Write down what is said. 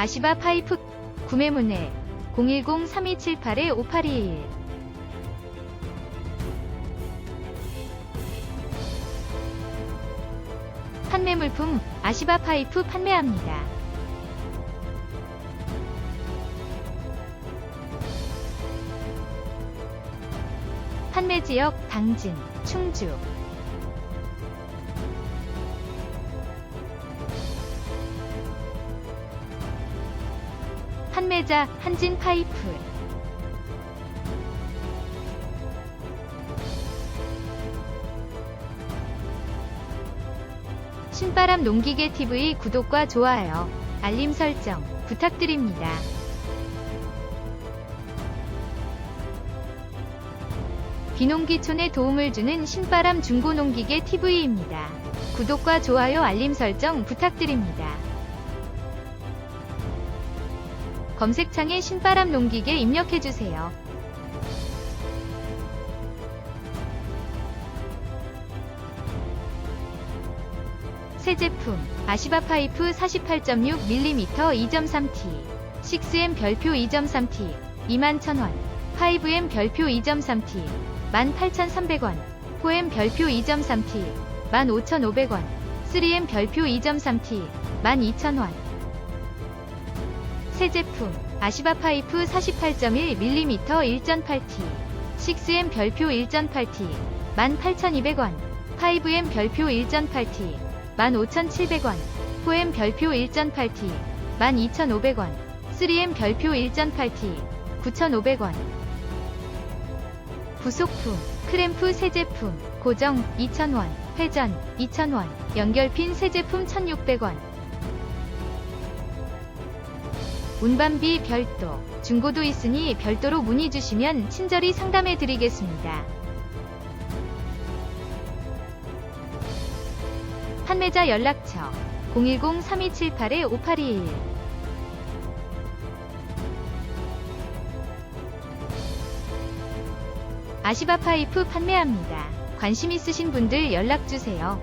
아시바 파이프 구매 문의 010-3278-5821 판매 물품 아시바 파이프 판매합니다. 판매 지역 당진, 충주 판매자 한진 파이프 신바람 농기계 TV 구독과 좋아요, 알림 설정 부탁드립니다. 비농기촌에 도움을 주는 신바람 중고농기계 TV입니다. 구독과 좋아요 알림 설정 부탁드립니다. 검색창에 신바람 농기계 입력해주세요. 새 제품 아시바 파이프 48.6mm 2.3T 6M 별표 2.3T 21,000원 5M 별표 2.3T 18,300원 4M 별표 2.3T 15,500원 3M 별표 2.3T 12,000원 새 제품 아시바 파이프 48.1mm 1.8T 6M 별표 1.8T 18,200원 5M 별표 1.8T 15,700원 4M 별표 1.8T 12,500원 3M 별표 1.8T 9,500원. 부속품 크램프 새 제품 고정 2,000원 회전 2,000원 연결핀 새 제품 1,600원 운반비 별도 중고도 있으니 별도로 문의 주시면 친절히 상담해 드리겠습니다. 판매자 연락처 010-3278-5821 아시바 파이프 판매합니다. 관심 있으신 분들 연락 주세요.